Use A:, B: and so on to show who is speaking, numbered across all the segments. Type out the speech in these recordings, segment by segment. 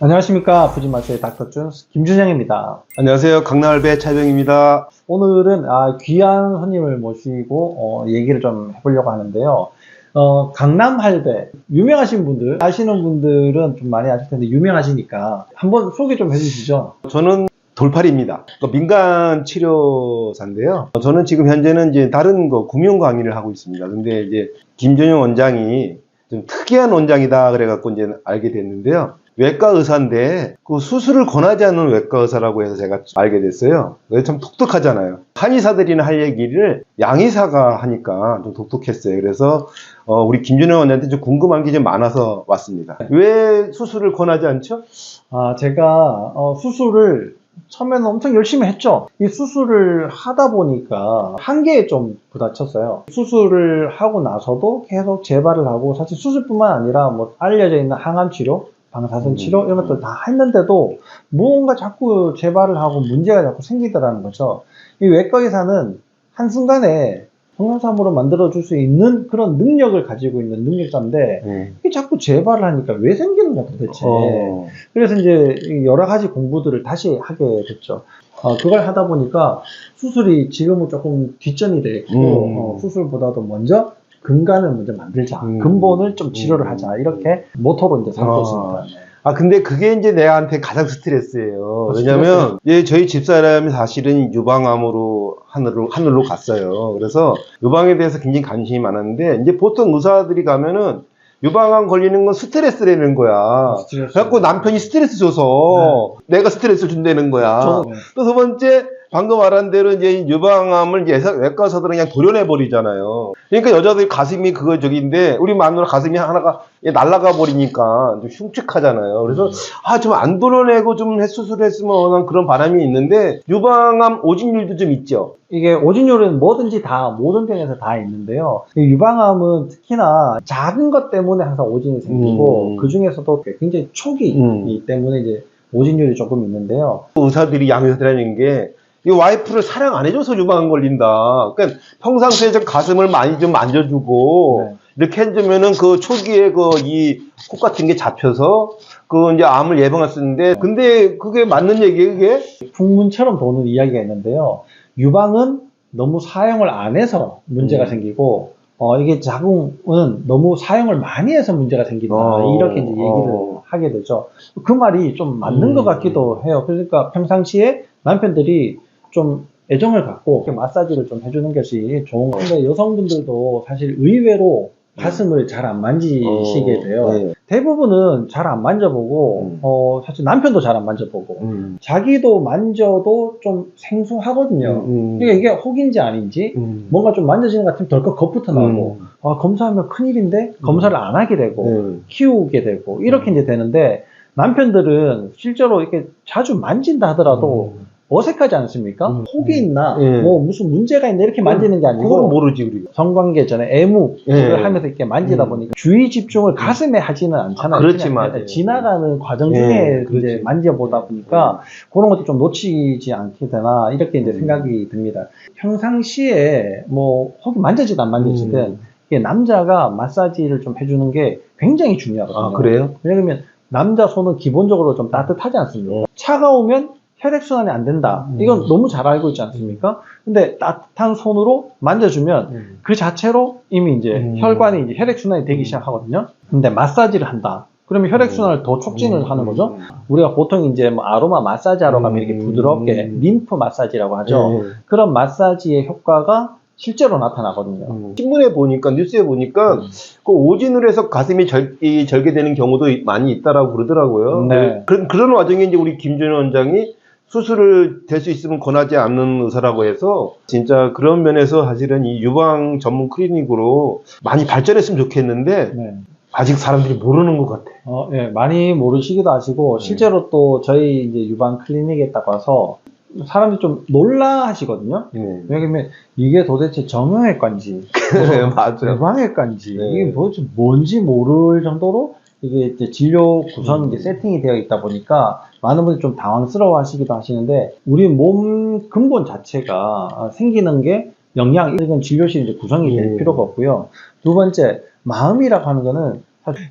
A: 안녕하십니까 부지마스의 닥터준 김준영입니다.
B: 안녕하세요. 강남알배 차병입니다.
A: 오늘은 아, 귀한 손님을 모시고 어, 얘기를 좀 해보려고 하는데요. 어, 강남 할배 유명하신 분들 아시는 분들은 좀 많이 아실 텐데 유명하시니까 한번 소개 좀 해주시죠.
B: 저는 돌팔입니다. 그러니까 민간 치료사인데요. 저는 지금 현재는 이제 다른 거 금융 강의를 하고 있습니다. 근데 이제 김전영 원장이 좀 특이한 원장이다 그래갖고 이제 알게 됐는데요. 외과 의사인데 그 수술을 권하지 않는 외과 의사라고 해서 제가 알게 됐어요. 참 독특하잖아요. 한의사들이나 할 얘기를 양의사가 하니까 좀 독특했어요. 그래서 어, 우리 김준영 원장한테 좀 궁금한 게 좀 많아서 왔습니다. 왜 수술을 권하지 않죠?
A: 아, 제가 어, 수술을 처음에는 엄청 열심히 했죠. 이 수술을 하다 보니까 한계에 좀 부딪혔어요. 수술을 하고 나서도 계속 재발을 하고 사실 수술뿐만 아니라 뭐 알려져 있는 항암 치료, 방사선 치료 이런 것들 다 했는데도 무언가 자꾸 재발을 하고 문제가 자꾸 생기더라는 거죠. 이 외과 의사는 한순간에 성형삼으로 만들어줄 수 있는 그런 능력을 가지고 있는 능력자인데
B: 네.
A: 이게 자꾸 재발을 하니까 왜 생기는 거야 도대체.
B: 어.
A: 그래서 이제 여러 가지 공부들을 다시 하게 됐죠. 어, 그걸 하다 보니까 수술이 지금은 조금 뒷전이 돼 있고
B: 음.
A: 어, 수술보다도 먼저 근간을 먼저 만들자,
B: 음.
A: 근본을 좀 치료를
B: 음.
A: 하자 이렇게 모토로 이제 삼고
B: 아.
A: 있습니다.
B: 아, 근데 그게 이제 내한테 가장 스트레스예요.
A: 아,
B: 왜냐면, 예, 저희 집사람이 사실은 유방암으로 하늘로, 하늘로 갔어요. 그래서 유방에 대해서 굉장히 관심이 많았는데, 이제 보통 의사들이 가면은 유방암 걸리는 건 스트레스라는 거야.
A: 스트레스.
B: 그래갖고 남편이 스트레스 줘서 내가 스트레스를 준다는 거야.
A: 저-
B: 또두 번째, 방금 말한 대로 이제 유방암을 이제 외사- 외과 의사들은 그냥 도려내 버리잖아요. 그러니까 여자들 가슴이 그거 저기인데 우리 마누라 가슴이 하나가 날아가 버리니까 좀 흉측하잖아요. 그래서 아 좀안 도려내고 좀 수술했으면 하는 그런 바람이 있는데 유방암 오진율도 좀 있죠.
A: 이게 오진율은 뭐든지 다 모든 병에서 다 있는데요. 이 유방암은 특히나 작은 것 때문에 항상 오진이 생기고
B: 음.
A: 그 중에서도 굉장히 초기이기
B: 음.
A: 때문에 이제 오진율이 조금 있는데요.
B: 의사들이 양의사들이라는 게 이 와이프를 사랑 안 해줘서 유방암 걸린다. 그러니까 평상시에 좀 가슴을 많이 좀 만져주고
A: 네.
B: 이렇게 해주면은 그 초기에 그이코 같은 게 잡혀서 그 이제 암을 예방할 수 있는데 근데 그게 맞는 얘기예요, 그게?
A: 풍문처럼 도는 이야기가 있는데요. 유방은 너무 사용을 안 해서 문제가
B: 음.
A: 생기고, 어, 이게 자궁은 너무 사용을 많이 해서 문제가 생긴다.
B: 어,
A: 이렇게 이제 얘기를
B: 어.
A: 하게 되죠. 그 말이 좀 맞는
B: 음.
A: 것 같기도 해요. 그러니까 평상시에 남편들이 좀 애정을 갖고 이렇게 마사지를 좀 해주는 것이 좋은 건데 여성분들도 사실 의외로 가슴을 잘 안 만지시게
B: 어,
A: 돼요.
B: 네.
A: 대부분은 잘 안 만져보고,
B: 음.
A: 어, 사실 남편도 잘 안 만져보고,
B: 음.
A: 자기도 만져도 좀 생소하거든요.
B: 음.
A: 그러니까 이게 혹인지 아닌지
B: 음.
A: 뭔가 좀 만져지는 것 같으면 덜컥 겁부터 나고
B: 음.
A: 아, 검사하면 큰일인데 검사를 안 하게 되고
B: 네.
A: 키우게 되고 이렇게
B: 음.
A: 이제 되는데 남편들은 실제로 이렇게 자주 만진다 하더라도
B: 음.
A: 어색하지 않습니까?
B: 음.
A: 혹이 있나
B: 예.
A: 뭐 무슨 문제가 있나 이렇게 만지는 게
B: 그건
A: 아니고
B: 모르지 우리가.
A: 성관계 전에 애무를
B: 예.
A: 하면서 이렇게 만지다
B: 음.
A: 보니까 주의 집중을 가슴에 하지는 않잖아요.
B: 아, 그렇지,
A: 그냥
B: 맞아요.
A: 지나가는 과정
B: 예,
A: 중에
B: 그렇지.
A: 이제 만져보다 보니까 그런 것도 좀 놓치지 않게 되나 이렇게 이제
B: 음.
A: 생각이 듭니다. 평상시에 뭐 혹이 만져지든 안 만져지든
B: 음.
A: 이게 남자가 마사지를 좀 해주는 게 굉장히 중요하거든요.
B: 아 그래요?
A: 왜냐면 남자 손은 기본적으로 좀 따뜻하지 않습니까? 차가우면 혈액순환이 안 된다.
B: 음.
A: 이건 너무 잘 알고 있지 않습니까? 근데 따뜻한 손으로 만져주면 그 자체로 이미 이제
B: 음.
A: 혈관이 이제 혈액순환이 되기 시작하거든요. 근데 마사지를 한다. 그러면 혈액순환을 더 촉진을
B: 음.
A: 하는 거죠. 우리가 보통 이제 뭐 아로마 마사지 하러 가면 이렇게
B: 음.
A: 부드럽게 림프 마사지라고 하죠.
B: 네.
A: 그런 마사지의 효과가 실제로 나타나거든요.
B: 음. 신문에 보니까 뉴스에 보니까
A: 음.
B: 그 오진으로 해서 가슴이 절, 이 절개되는 경우도 많이 있다라고 그러더라고요.
A: 네.
B: 그런 그런 와중에 이제 우리 김준현 원장이 수술을 될 수 있으면 권하지 않는 의사라고 해서 진짜 그런 면에서 사실은 이 유방 전문 클리닉으로 많이 발전했으면 좋겠는데
A: 네.
B: 아직 사람들이 모르는 것 같아.
A: 어, 예, 많이 모르시기도 하시고,
B: 네.
A: 실제로 또 저희 이제 유방 클리닉에 딱 와서 사람들이 좀 놀라 하시거든요.
B: 네.
A: 왜냐면 이게 도대체 정형외과인지,
B: 맞아요.
A: 유방외과인지,
B: 네.
A: 이게 뭐지, 뭔지 모를 정도로 이게 이제 진료 구성
B: 음.
A: 이제 세팅이 되어 있다 보니까 많은 분들이 좀 당황스러워 하시기도 하시는데, 우리 몸 근본 자체가 생기는 게 영양, 이건 진료실 이제 구성이 될
B: 음.
A: 필요가 없고요. 두 번째, 마음이라고 하는 거는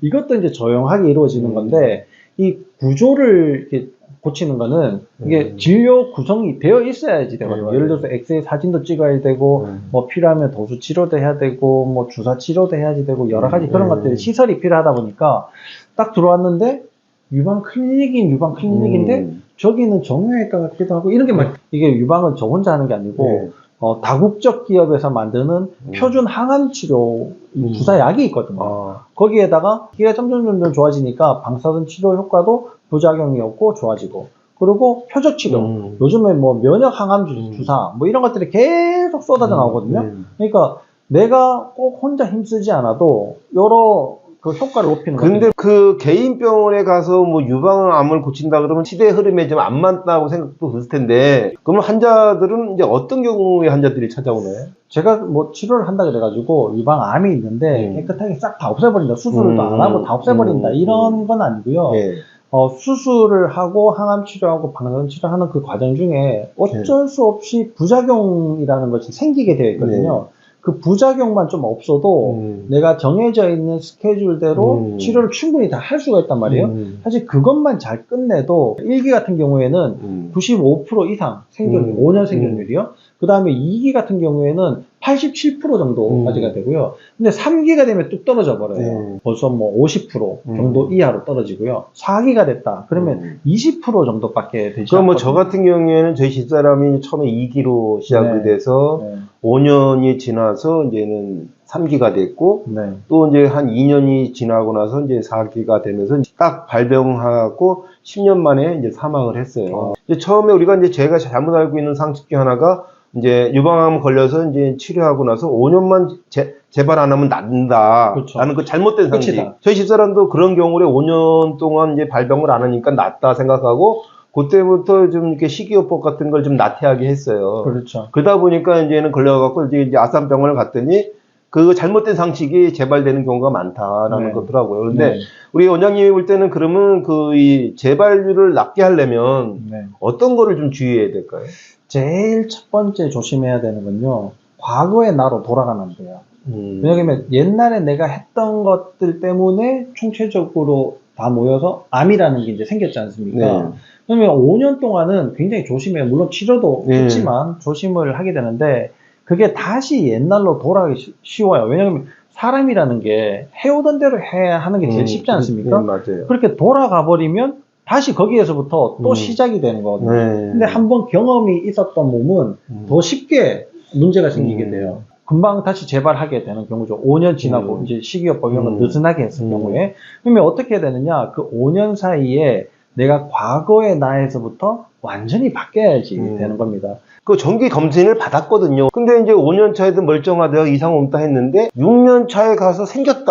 A: 이것도 이제 조용하게 이루어지는
B: 음.
A: 건데 이 구조를 이렇게 고치는 거는 이게
B: 음.
A: 진료 구성이 되어 있어야지 되거든요.
B: 네,
A: 예를. 들어서 엑스레이 사진도 찍어야 되고
B: 음.
A: 뭐 필요하면 도수 치료도 해야 되고 뭐 주사 치료도 해야지 되고 여러 가지 그런
B: 음.
A: 것들이 시설이 필요하다 보니까 딱 들어왔는데 유방 클리닉인 유방 클리닉인데
B: 음.
A: 저기는 정형외과 같기도 하고 이런 게 막 이게 유방은 저 혼자 하는 게 아니고
B: 네.
A: 어, 다국적 기업에서 만드는
B: 음.
A: 표준 항암 치료
B: 음.
A: 주사약이 있거든요.
B: 아.
A: 거기에다가 기가 점점 점점 좋아지니까 방사선 치료 효과도 부작용이 없고 좋아지고 그리고 표적 치료
B: 음.
A: 요즘에 뭐 면역 항암 주-
B: 음.
A: 주사 뭐 이런 것들이 계속 쏟아져 나오거든요.
B: 음.
A: 그러니까 내가 꼭 혼자 힘쓰지 않아도 여러 그 효과를 높이는
B: 근데
A: 거죠.
B: 그 개인 병원에 가서 뭐 유방암을 고친다 그러면 시대 흐름에 좀 안 맞다고 생각도 들 텐데 그러면 환자들은 이제 어떤 경우의 환자들이 찾아오나요?
A: 제가 뭐 치료를 한다 그래가지고 유방암이 있는데
B: 음.
A: 깨끗하게 싹 다 없애버린다 수술을
B: 음.
A: 안 하고 다 없애버린다
B: 음.
A: 이런 건 아니고요.
B: 예.
A: 어, 수술을 하고 항암 치료하고 방사선 치료하는 그 과정 중에 어쩔 수 없이 부작용이라는 것이 생기게 되어 있거든요. 그 부작용만 좀 없어도
B: 음.
A: 내가 정해져 있는 스케줄대로
B: 음.
A: 치료를 충분히 다 할 수가 있단 말이에요.
B: 음.
A: 사실 그것만 잘 끝내도 1기 같은 경우에는
B: 음.
A: 95% 이상 생존율,
B: 음.
A: 5년 생존율이요. 그 다음에 2기 같은 경우에는 87% 정도까지가
B: 음.
A: 되고요. 근데 3기가 되면 뚝 떨어져 버려요.
B: 네.
A: 벌써 뭐 50% 정도
B: 음.
A: 이하로 떨어지고요. 4기가 됐다. 그러면
B: 음.
A: 20% 정도밖에 되지
B: 그럼
A: 않거든요.
B: 뭐저 같은 경우에는 저희 집사람이 처음에 2기로 시작이
A: 네.
B: 돼서
A: 네.
B: 5년이 지나서 이제는 3기가 됐고
A: 네.
B: 또 이제 한 2년이 지나고 나서 이제 4기가 되면서 딱 발병하고 10년 만에 이제 사망을 했어요.
A: 어.
B: 이제 처음에 우리가 이제 제가 잘못 알고 있는 상식 중 하나가 이제 유방암 걸려서 이제 치료하고 나서 5년만 재, 재발 안 하면 낫는다.
A: 그렇죠.
B: 라는 그 잘못된 상식.
A: 끝이다.
B: 저희 집사람도 그런 경우에 5년 동안 이제 발병을 안 하니까 낫다 생각하고 그때부터 좀 이렇게 식이요법 같은 걸 좀 나태하게 했어요.
A: 그렇죠.
B: 그러다 보니까 이제는 걸려갖고 이제, 이제 아산병원을 갔더니 그 잘못된 상식이 재발되는 경우가 많다라는
A: 네.
B: 거더라고요. 그런데
A: 네.
B: 우리 원장님이 볼 때는 그러면 그 이 재발률을 낮게 하려면
A: 네.
B: 어떤 거를 좀 주의해야 될까요?
A: 제일 첫 번째 조심해야 되는 건요. 과거의 나로 돌아가면 안 돼요.
B: 음.
A: 왜냐하면 옛날에 내가 했던 것들 때문에 총체적으로 다 모여서 암이라는 게 이제 생겼지 않습니까?
B: 네.
A: 그러면 5년 동안은 굉장히 조심해요. 물론 치료도
B: 네.
A: 했지만 조심을 하게 되는데 그게 다시 옛날로 돌아가기 쉬- 쉬워요. 왜냐하면 사람이라는 게 해오던 대로 해야 하는 게 제일
B: 음,
A: 쉽지 않습니까?
B: 네, 맞아요.
A: 그렇게 돌아가 버리면 다시 거기에서부터 또
B: 음.
A: 시작이 되는 거거든요.
B: 네.
A: 근데 한번 경험이 있었던 몸은
B: 음.
A: 더 쉽게 문제가 생기게
B: 음.
A: 돼요. 금방 다시 재발하게 되는 경우죠. 5년 지나고
B: 음.
A: 이제 식이요법 이런 건
B: 음.
A: 느슨하게 했을
B: 음.
A: 경우에 그러면 어떻게 되느냐? 그 5년 사이에 내가 과거의 나에서부터 완전히 바뀌어야지
B: 음.
A: 되는 겁니다.
B: 그 정기 검진을 받았거든요. 근데 이제 5년 차에도 멀쩡하다 이상 없다 했는데 6년 차에 가서 생겼다.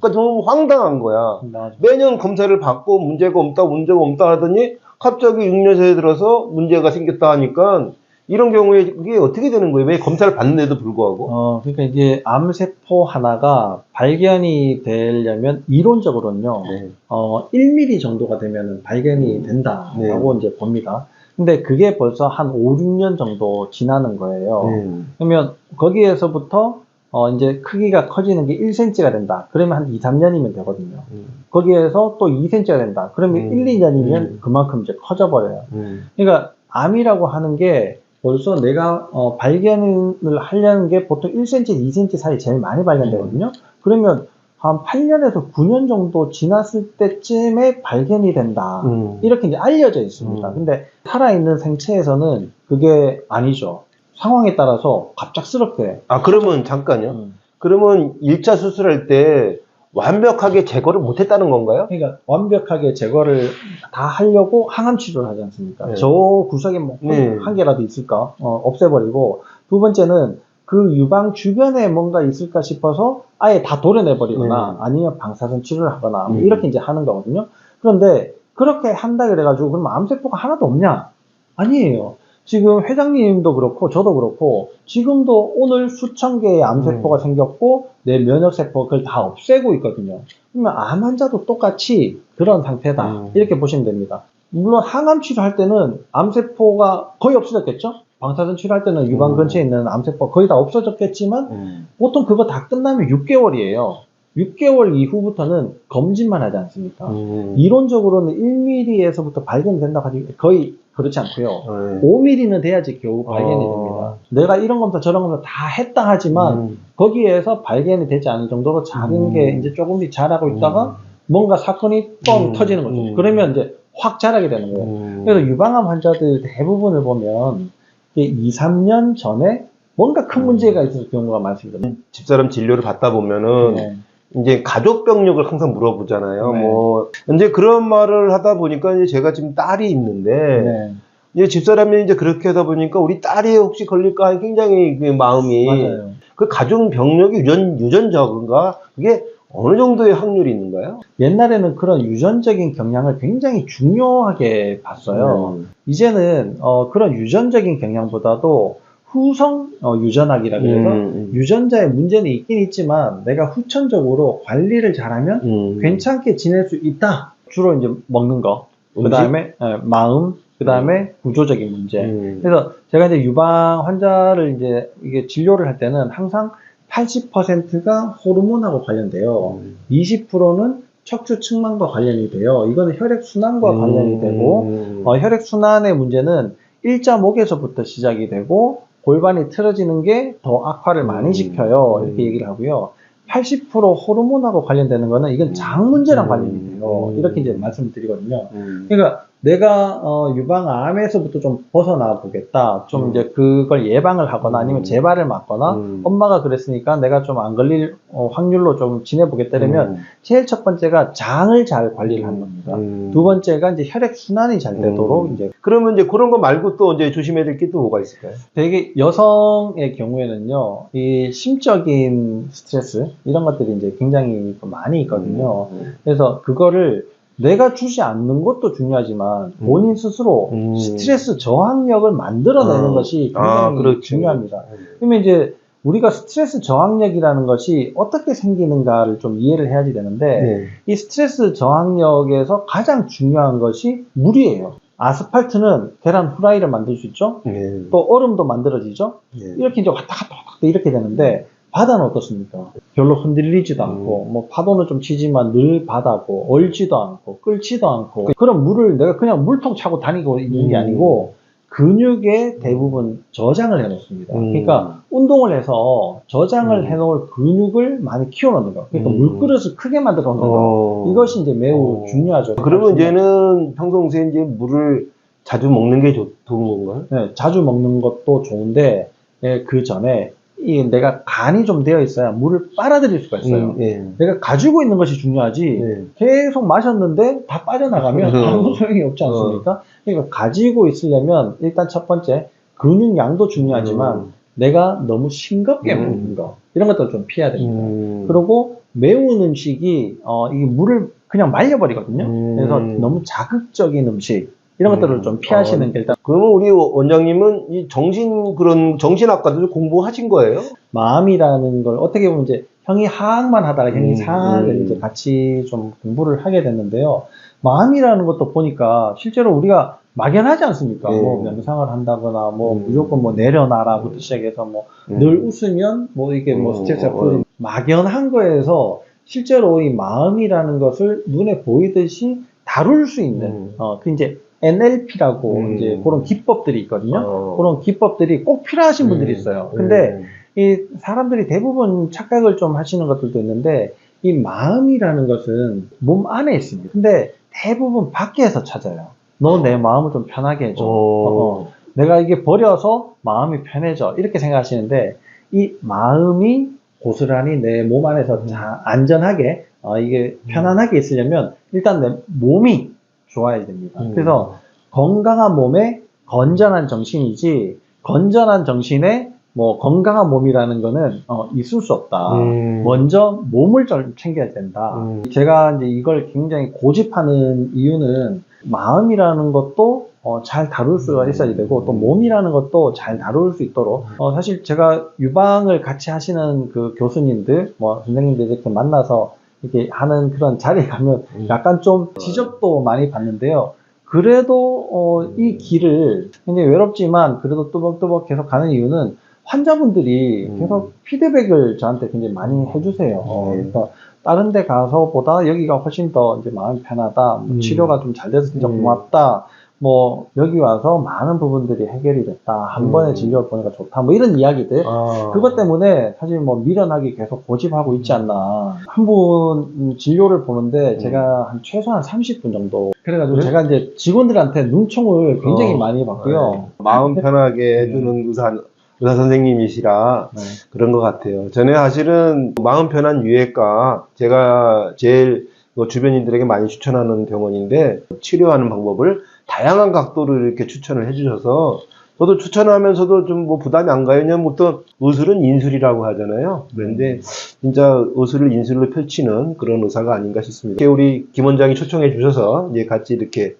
B: 그러니까 너무 황당한 거야. 매년 검사를 받고 문제가 없다, 문제가 없다 하더니 갑자기 6년 차에 들어서 문제가 생겼다 하니까 이런 경우에 이게 어떻게 되는 거예요? 왜 검사를 받는데도 불구하고?
A: 어, 그러니까 이제 암세포 하나가 발견이 되려면 이론적으로는요,
B: 네.
A: 어, 1mm 정도가 되면 발견이 된다라고 이제 봅니다. 근데 그게 벌써 한 5, 6년 정도 지나는 거예요.
B: 네.
A: 그러면 거기에서부터 어, 이제 크기가 커지는 게 1cm가 된다. 그러면 한 2, 3년이면 되거든요.
B: 음.
A: 거기에서 또 2cm가 된다. 그러면
B: 음.
A: 1, 2년이면
B: 음.
A: 그만큼 이제 커져버려요.
B: 음.
A: 그러니까 암이라고 하는 게 벌써 내가 어, 발견을 하려는 게 보통 1cm, 2cm 사이 제일 많이 발견되거든요. 그러면 한 8년에서 9년 정도 지났을 때쯤에 발견이 된다.
B: 음.
A: 이렇게 이제 알려져 있습니다.
B: 음.
A: 근데 살아있는 생체에서는 그게 아니죠. 상황에 따라서 갑작스럽게.
B: 아, 그러면 잠깐요.
A: 음.
B: 그러면 1차 수술할 때 완벽하게 제거를 못 했다는 건가요?
A: 그러니까 완벽하게 제거를 다 하려고 항암 치료를 하지 않습니까?
B: 네.
A: 저 구석에 뭐
B: 네.
A: 한 개라도 있을까? 어, 없애버리고 두 번째는 그 유방 주변에 뭔가 있을까 싶어서 아예 다 도려내버리거나
B: 네.
A: 아니면 방사선 치료를 하거나 뭐
B: 음.
A: 이렇게 이제 하는 거거든요. 그런데 그렇게 한다 그래가지고 그러면 암세포가 하나도 없냐? 아니에요. 지금 회장님도 그렇고 저도 그렇고 지금도 오늘 수천 개의 암세포가
B: 음.
A: 생겼고 내 면역세포 그걸 다 없애고 있거든요. 그러면 암 환자도 똑같이 그런 상태다.
B: 음.
A: 이렇게 보시면 됩니다. 물론 항암 치료할 때는 암세포가 거의 없어졌겠죠? 방사선 치료할 때는 유방
B: 음.
A: 근처에 있는 암세포 거의 다 없어졌겠지만
B: 음.
A: 보통 그거 다 끝나면 6개월이에요. 6개월 이후부터는 검진만 하지 않습니까?
B: 음.
A: 이론적으로는 1mm에서부터 발견된다고 하지 거의 그렇지 않고요.
B: 네.
A: 5mm는 돼야지 겨우 발견이
B: 어.
A: 됩니다. 내가 이런 검사 저런 검사 다 했다 하지만
B: 음.
A: 거기에서 발견이 되지 않을 정도로 작은
B: 음.
A: 게 이제 조금씩 자라고 있다가 뭔가 사건이 뻥
B: 음.
A: 터지는 거죠.
B: 음.
A: 그러면 이제 확 자라게 되는 거예요.
B: 음.
A: 그래서 유방암 환자들 대부분을 보면 2, 3년 전에 뭔가 큰
B: 음.
A: 문제가 있어서 경우가 많습니다.
B: 집사람 진료를 받다 보면은
A: 네.
B: 이제 가족 병력을 항상 물어보잖아요.
A: 네.
B: 뭐 이제 그런 말을 하다 보니까 이제 제가 지금 딸이 있는데
A: 네.
B: 이제 집사람이 이제 그렇게 하다 보니까 우리 딸이 혹시 걸릴까 하는 굉장히 그 마음이
A: 맞아요.
B: 그 가족 병력이 유전 유전적인가 그게 어느 정도의 확률이 있는가요?
A: 옛날에는 그런 유전적인 경향을 굉장히 중요하게 봤어요.
B: 음.
A: 이제는 어, 그런 유전적인 경향보다도 후성 어, 유전학이라 그래서
B: 음.
A: 유전자의 문제는 있긴 있지만 내가 후천적으로 관리를 잘하면
B: 음.
A: 괜찮게 지낼 수 있다. 주로 이제 먹는 거, 그? 다음에 마음, 그 다음에 구조적인 문제.
B: 음.
A: 그래서 제가 이제 유방 환자를 이제 이게 진료를 할 때는 항상 80%가 호르몬하고 관련돼요.
B: 음.
A: 20%는 척추 측만과 관련이 돼요. 이거는 혈액 순환과 관련이 되고
B: 음.
A: 어, 혈액 순환의 문제는 일자 목에서부터 시작이 되고 골반이 틀어지는 게 더 악화를 많이
B: 음.
A: 시켜요. 이렇게
B: 음.
A: 얘기를 하고요. 80% 호르몬하고 관련되는 거는 이건 장 문제랑
B: 음.
A: 관련이 돼요.
B: 음.
A: 이렇게 이제 말씀을 드리거든요.
B: 음.
A: 그러니까 내가 어, 유방암에서부터 좀 벗어나 보겠다. 좀
B: 음.
A: 이제 그걸 예방을 하거나 아니면
B: 음.
A: 재발을 막거나
B: 음.
A: 엄마가 그랬으니까 내가 좀 안 걸릴 어, 확률로 좀 지내보겠다 이러면
B: 음.
A: 제일 첫 번째가 장을 잘 관리를 하는 겁니다.
B: 음.
A: 두 번째가 이제 혈액 순환이 잘 되도록
B: 음.
A: 이제
B: 그러면 이제 그런 거 말고 또 이제 조심해야 될 게 또 뭐가 있을까요?
A: 되게 여성의 경우에는요, 이 심적인 스트레스 이런 것들이 이제 굉장히 좀 많이 있거든요.
B: 음.
A: 그래서 그거를 내가 주지 않는 것도 중요하지만 본인 스스로
B: 음.
A: 스트레스 저항력을 만들어내는
B: 아.
A: 것이
B: 아,
A: 굉장히
B: 그렇죠.
A: 중요합니다. 그러면 이제 우리가 스트레스 저항력이라는 것이 어떻게 생기는가를 좀 이해를 해야지 되는데
B: 네.
A: 이 스트레스 저항력에서 가장 중요한 것이 물이에요. 아스팔트는 계란 후라이를 만들 수 있죠.
B: 네.
A: 또 얼음도 만들어지죠.
B: 네.
A: 이렇게 이제 왔다 갔다 왔다 갔다 이렇게 되는데 바다는 어떻습니까? 별로 흔들리지도
B: 음.
A: 않고 뭐 파도는 좀 치지만 늘 바다고 얼지도 않고 끓지도 않고 그런 물을 내가 그냥 물통 차고 다니고 있는 게
B: 음.
A: 아니고 근육에 대부분 저장을 해놓습니다.
B: 음.
A: 그러니까 운동을 해서 저장을
B: 음.
A: 해놓을 근육을 많이 키워놓는 거. 그러니까
B: 음.
A: 물그릇을 크게 만들어 놓는 거.
B: 어.
A: 이것이 이제 매우
B: 어.
A: 중요하죠.
B: 그러면 이제는 평소에 이제 물을 자주 먹는 게 좋, 좋은 건가요?
A: 네, 자주 먹는 것도 좋은데 예, 그 전에 이 내가 간이 좀 되어 있어야 물을 빨아들일 수가 있어요.
B: 음, 예.
A: 내가 가지고 있는 것이 중요하지
B: 네.
A: 계속 마셨는데 다 빠져나가면
B: 음.
A: 아무 소용이 없지 않습니까? 그러니까 가지고 있으려면 일단 첫 번째 근육량도 중요하지만
B: 음.
A: 내가 너무 싱겁게
B: 음.
A: 먹는 거 이런 것들 좀 피해야 됩니다.
B: 음.
A: 그리고 매운 음식이 어, 이 물을 그냥 말려버리거든요.
B: 음.
A: 그래서 너무 자극적인 음식 이런 것들을
B: 음.
A: 좀 피하시는
B: 어.
A: 게 일단
B: 그러면 우리 원장님은 이 정신 그런 정신학과도 공부하신 거예요?
A: 마음이라는 걸 어떻게 보면 이제 형이 하학만 하다가 형이
B: 음,
A: 사학을
B: 음.
A: 이제 같이 좀 공부를 하게 됐는데요. 마음이라는 것도 보니까 실제로 우리가 막연하지 않습니까?
B: 네.
A: 뭐 명상을 한다거나 뭐
B: 음.
A: 무조건 뭐 내려놔라부터 시작해서 뭐늘 웃으면 뭐 이게 뭐
B: 음,
A: 스트레스가
B: 음.
A: 풀린 막연한 거에서 실제로 이 마음이라는 것을 눈에 보이듯이 다룰 수 있는
B: 음.
A: 어그 이제 NLP라고
B: 음.
A: 이제 그런 기법들이 있거든요.
B: 어.
A: 그런 기법들이 꼭 필요하신 분들이
B: 음.
A: 있어요. 근데
B: 음.
A: 이 사람들이 대부분 착각을 좀 하시는 것들도 있는데 이 마음이라는 것은 몸 안에 있습니다. 근데 대부분 밖에서 찾아요. 너 내 마음을 좀 편하게 해줘.
B: 어.
A: 어, 내가 이게 버려서 마음이 편해져. 이렇게 생각하시는데 이 마음이 고스란히 내 몸 안에서 자, 안전하게 어, 이게 편안하게 있으려면 일단 내 몸이 좋아야 됩니다.
B: 음.
A: 그래서 건강한 몸에 건전한 정신이지 건전한 정신에 뭐 건강한 몸이라는 거는 어, 있을 수 없다.
B: 음.
A: 먼저 몸을 좀 챙겨야 된다.
B: 음.
A: 제가 이제 이걸 굉장히 고집하는 이유는 마음이라는 것도 어, 잘 다룰 수가
B: 음.
A: 있어야 되고 또 몸이라는 것도 잘 다룰 수 있도록 어, 사실 제가 유방을 같이 하시는 그 교수님들 뭐 선생님들 이렇게 만나서 이렇게 하는 그런 자리에 가면
B: 음.
A: 약간 좀 지적도 많이 받는데요. 그래도 어, 이 길을 굉장히 외롭지만 그래도 뚜벅뚜벅 계속 가는 이유는 환자분들이
B: 음.
A: 계속 피드백을 저한테 굉장히 많이 해주세요. 어,
B: 네.
A: 그러니까 다른 데 가서보다 여기가 훨씬 더 이제 마음이 편하다. 뭐
B: 음.
A: 치료가 좀 잘 돼서 진짜
B: 음.
A: 고맙다. 뭐 여기 와서 많은 부분들이 해결이 됐다. 한
B: 음.
A: 번에 진료를 보니까 좋다. 뭐 이런 이야기들.
B: 아.
A: 그것 때문에 사실 뭐 미련하게 계속 고집하고 있지 않나. 한 분 진료를 보는데
B: 음.
A: 제가 한 최소한 30분 정도. 그래가지고
B: 그래?
A: 제가 이제 직원들한테 눈총을 굉장히
B: 어.
A: 많이 받고요.
B: 네. 마음 편하게 해주는 의사, 의사 선생님이시라
A: 네.
B: 그런 것 같아요. 전에 사실은 마음 편한 유해과 제가 제일 뭐 주변인들에게 많이 추천하는 병원인데 치료하는 방법을 다양한 각도로 이렇게 추천을 해주셔서 저도 추천하면서도 좀 뭐 부담이 안 가요. 왜냐면 보통 의술은 인술이라고 하잖아요. 그런데 진짜 의술을 인술로 펼치는 그런 의사가 아닌가 싶습니다. 이렇게 우리 김 원장이 초청해 주셔서 이제 같이 이렇게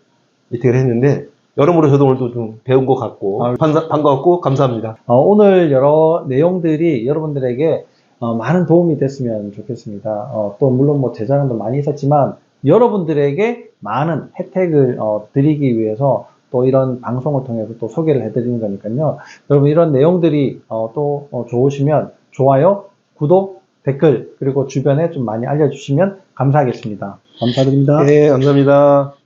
B: 미팅을 했는데 여러모로 저도 오늘도 좀 배운 것 같고
A: 아유.
B: 반가- 반가웠고 감사합니다.
A: 어, 오늘 여러 내용들이 여러분들에게 어, 많은 도움이 됐으면 좋겠습니다. 어, 또 물론 뭐 제자랑도 많이 있었지만 여러분들에게 많은 혜택을 어, 드리기 위해서 또 이런 방송을 통해서 또 소개를 해드리는 거니까요. 여러분 이런 내용들이 어, 또 어, 좋으시면 좋아요, 구독, 댓글 그리고 주변에 좀 많이 알려주시면 감사하겠습니다. 감사드립니다.
B: 네, 감사합니다.